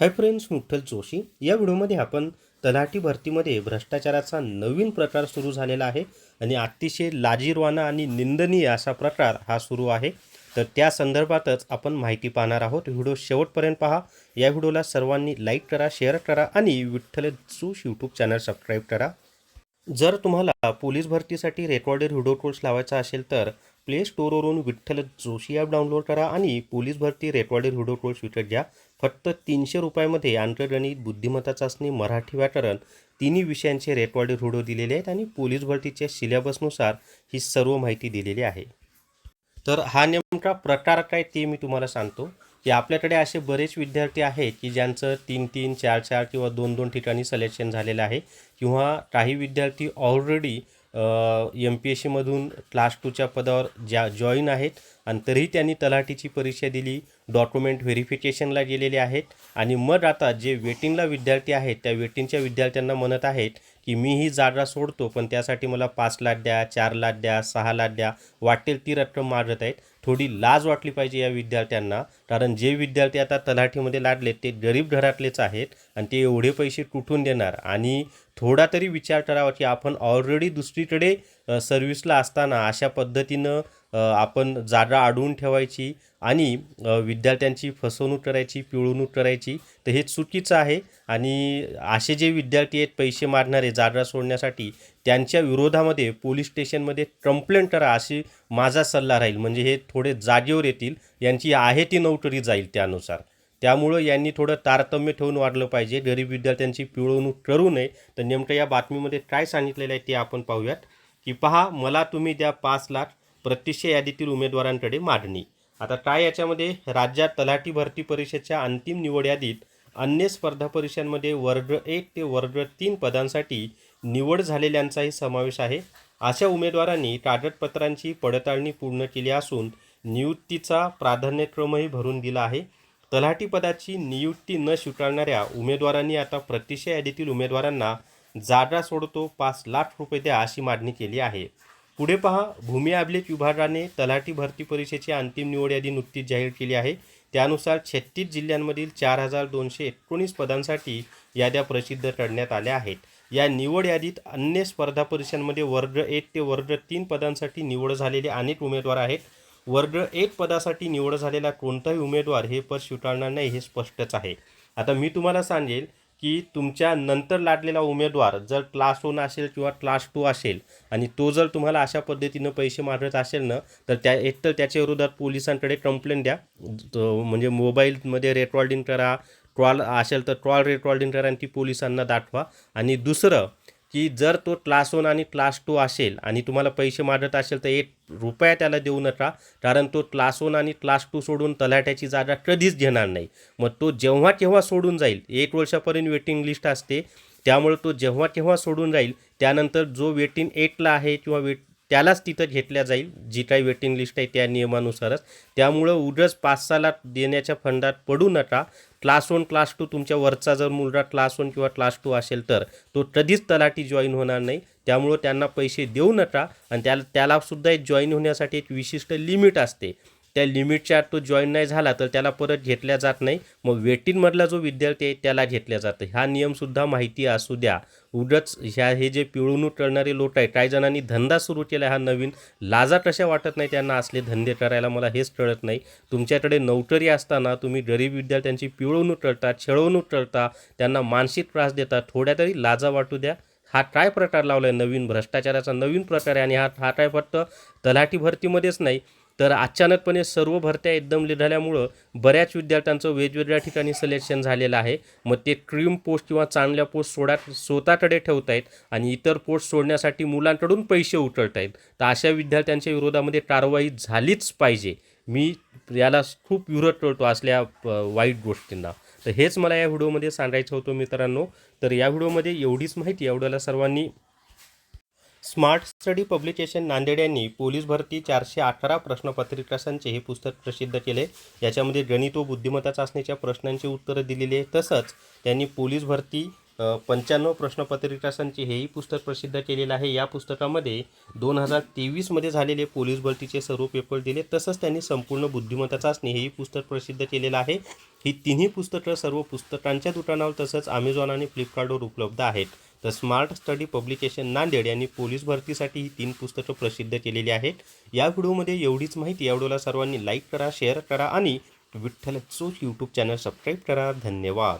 Hi friends मुठ्ठल Joshi. या व्हिडिओमध्ये आपण तलाठी भरतीमध्ये भ्रष्टाचाराचा नवीन प्रकार सुरू झालेला आहे आणि अतिशय लाजीरवाना आणि निंदनीय असा प्रकार हा सुरू आहे. तर त्या संदर्भातच आपण माहिती पाहणार आहोत. व्हिडिओ शेवटपर्यंत पहा. या व्हिडिओला सर्वांनी लाईक करा शेअर करा आणि विठ्ठल जोश यूट्यूब चॅनल सबस्क्राईब करा. जर तुम्हाला पोलीस भरतीसाठी रेकॉर्डेड व्हिडिओ कोर्स लावायचा असेल तर प्ले स्टोअरवरून विठ्ठल जोशी ॲप डाउनलोड करा आणि पोलीस भरती रेकॉर्डेड व्हिडिओ कोर्स विकत घ्या. फक्त तीनशे रुपयामध्ये आंतरगणित बुद्धिमत्ता चाचणी मराठी व्याकरण तिन्ही विषयांचे रेकॉर्ड व्हिडिओ दिलेले आहेत आणि पोलीस भरतीच्या सिलेबसनुसार ही सर्व माहिती दिलेली आहे. तर हा नेमका प्रकार काय ते मी तुम्हाला सांगतो. की आपल्याकडे असे बरेच विद्यार्थी आहेत की ज्यांचं तीन तीन चार चार किंवा दोन दोन ठिकाणी सिलेक्शन झालेलं आहे किंवा काही विद्यार्थी ऑलरेडी एम पी एस सीमधून क्लास टूच्या पदावर ज्या जॉईन आहेत आणि तरीही त्यांनी तलाठीची परीक्षा दिली डॉक्युमेंट व्हेरिफिकेशनला गेलेले आहेत. आणि मग आता जे वेटिंगला विद्यार्थी आहेत त्या वेटिंगच्या विद्यार्थ्यांना म्हणत आहेत की मी ही जागा सोडतो पण त्यासाठी मला पाच लाख द्या चार लाख द्या सहा लाख द्या वाटेल ती रक्कम मागत आहेत. थोडी लाज वाटली पाहिजे या विद्यार्थ्यांना कारण जे विद्यार्थी आता तलाठीमध्ये लाडले ते गरीब घरातलेच आहेत आणि ते एवढे पैसे कुठून देणार? आणि थोडा तरी विचार करावा की आपण ऑलरेडी दुसरीकडे सर्व्हिसला असताना अशा पद्धतीनं आपण जागा अडवून ठेवायची आणि विद्यार्थ्यांची फसवणूक करायची पिळवणूक करायची तर हे चुकीचं आहे. आणि असे जे विद्यार्थी आहेत पैसे मारणारे जागा सोडण्यासाठी त्यांच्या विरोधामध्ये पोलीस स्टेशनमध्ये कंप्लेंट करा अशी माझा सल्ला राहील. म्हणजे हे थोडे जागेवर येतील. यांची आहे ती नोकरी जाईल त्यानुसार. त्यामुळं यांनी थोडं तारतम्य ठेवून वाढलं पाहिजे. गरीब विद्यार्थ्यांची पिळवणूक करू नये. तर नेमकं या बातमीमध्ये काय सांगितलेलं आहे ते आपण पाहूयात. की पहा मला तुम्ही द्या पाच लाख. प्रत्यक्ष यादीतील उमेदवारांकडे मागणी. आता काय याच्यामध्ये? राज्यात तलाठी भरती परीक्षेच्या अंतिम निवड यादीत अन्य स्पर्धा परीक्षांमध्ये वर्ग एक ते वर्ग तीन पदांसाठी निवड झालेल्यांचाही समावेश आहे. अशा उमेदवारांनी कागदपत्रांची पडताळणी पूर्ण केली असून नियुक्तीचा प्राधान्यक्रमही भरून दिला आहे. तलाठी पदाची नियुक्ती न स्वीकारणाऱ्या उमेदवारांनी आता प्रत्यक्ष यादीतील उमेदवारांना जागा सोडतो पाच लाख रुपये द्या अशी मागणी केली आहे. पुढे पहा भूमी अभिलेख विभागाने तलाठी भरती परीक्षेची अंतिम निवड यादी नुकतीच जाहीर केली आहे. त्यानुसार छत्तीस जिल्ह्यांमधील चार हजार दोनशे एकोणीस पदांसाठी याद्या प्रसिद्ध करण्यात आल्या आहेत. या निवड यादीत अन्य स्पर्धा परीक्षांमध्ये वर्ग एक ते वर्ग तीन पदांसाठी निवड झालेले अनेक उमेदवार आहेत. वर्ग एक पदासाठी निवड झालेला कोणताही उमेदवार हे पद स्वीकारणार नाही हे स्पष्टच आहे. आता मी तुम्हाला सांगेल की तुमच्या नंतर लागलेला उमेदवार जर क्लास वन असेल किंवा क्लास टू असेल आणि तो जर तुम्हाला अशा पद्धतीनं पैसे मारत असेल ना तर त्या एकतर त्याच्या विरोधात पोलिसांकडे कंप्लेंट द्या. तो म्हणजे मोबाईलमध्ये रेकॉर्डिंग करा. ट्रॉल असेल तर ट्रॉल रेकॉर्डिंग करा आणि ती पोलिसांना दाखवा. आणि दुसरं की जर तो क्लास वन आणि क्लास टू असेल आणि तुम्हाला पैसे मागत असेल तर एक रुपया त्याला देऊ नका कारण तो क्लास वन आणि क्लास टू सोडून तलाट्याची जागा कधीच घेणार नाही. मग तो जेव्हा केव्हा सोडून जाईल एक वर्षापर्यंत वेटिंग लिस्ट असते त्यामुळे तो जेव्हा केव्हा सोडून जाईल त्यानंतर जो वेटिंग एटला आहे किंवा वेट त्यालाच तिथं घेतल्या जाईल. जी काही वेटिंग लिस्ट आहे त्या नियमानुसारच. त्यामुळं उगाच पाच सहा लाख देण्याच्या फंडात पडू नका. क्लास वन क्लास टू तुमच्या वरचा जर मुलगा क्लास वन किंवा क्लास टू असेल तर तो कधीच तलाठी जॉईन होणार नाही. त्यामुळं त्यांना पैसे देऊ नका. आणि त्याला त्यालासुद्धा एक जॉईन होण्यासाठी एक विशिष्ट लिमिट असते. त्या लिमिटच्या आत तो जॉईन नाही झाला तर त्याला परत घेतल्या जात नाही. मग वेटिंगमधला जो विद्यार्थी आहे त्याला घेतल्या जातं हा नियमसुद्धा माहिती असू द्या. उगाच ह्या हे जे पिळवणूक करणारे लोक आहे काही जणांनी धंदा सुरू केला हा नवीन. लाजा कशा वाटत नाही त्यांना असले धंदे करायला मला हेच कळत नाही. तुमच्याकडे नोकरी असताना तुम्ही गरीब विद्यार्थ्यांची पिळवणूक करता छळवणूक करता त्यांना मानसिक त्रास देता थोड्या तरी लाजा वाटू द्या. हा काय प्रकार लावला आहे नवीन? भ्रष्टाचाराचा नवीन प्रकार आहे आणि हा हा काय फक्त तलाठी भरतीमध्येच नाही. तर अचानकपणे सर्व भरत्या एकदम निघाल्यामुळं बऱ्याच विद्यार्थ्यांचं वेगवेगळ्या ठिकाणी सिलेक्शन झालेलं आहे. मग ते क्रीम पोस्ट किंवा चांगल्या पोस्ट सोडा स्वतःकडे ठेवत आहेत आणि इतर पोस्ट सोडण्यासाठी मुलांकडून पैसे उचलत आहेत तर अशा विद्यार्थ्यांच्या विरोधामध्ये कारवाई झालीच पाहिजे. मी याला खूप विरोध करतो असल्या वाईट गोष्टींना. तर हेच मला या व्हिडिओमध्ये सांगायचं होतं मित्रांनो. तर या व्हिडिओमध्ये एवढीच माहिती. एवढ्याला सर्वांनी स्मार्ट स्टडी पब्लिकेशन नांदेड यांनी पोलीस भरती चारशे अठरा प्रश्नपत्रिकासांचे हे पुस्तक प्रसिद्ध केले. याच्यामध्ये गणित व बुद्धिमत्ता चाचणीच्या प्रश्नांची उत्तरं दिलेली आहे तसंच त्यांनी पोलीस भरती पंच्याण्णव प्रश्नपत्रिकासांचे हेही पुस्तक प्रसिद्ध केलेलं आहे. या पुस्तकामध्ये दोन हजार तेवीसमध्ये झालेले पोलीस भरतीचे सर्व पेपर दिले. तसंच त्यांनी संपूर्ण बुद्धिमत्ता चाचणी हेही पुस्तक प्रसिद्ध केलेलं आहे. ही तिन्ही पुस्तकं सर्व पुस्तकांच्या दुकानावर तसंच अमेझॉन आणि फ्लिपकार्टवर उपलब्ध आहेत. तर स्मार्ट स्टडी पब्लिकेशन नांदेड यांनी पोलीस भरतीसाठी ही तीन पुस्तकं प्रसिद्ध केलेली आहेत. या व्हिडिओमध्ये एवढीच माहिती. या व्हिडिओला सर्वांनी लाईक करा शेअर करा आणि विठ्ठल चोच यूट्यूब चॅनल सबस्क्राईब करा. धन्यवाद.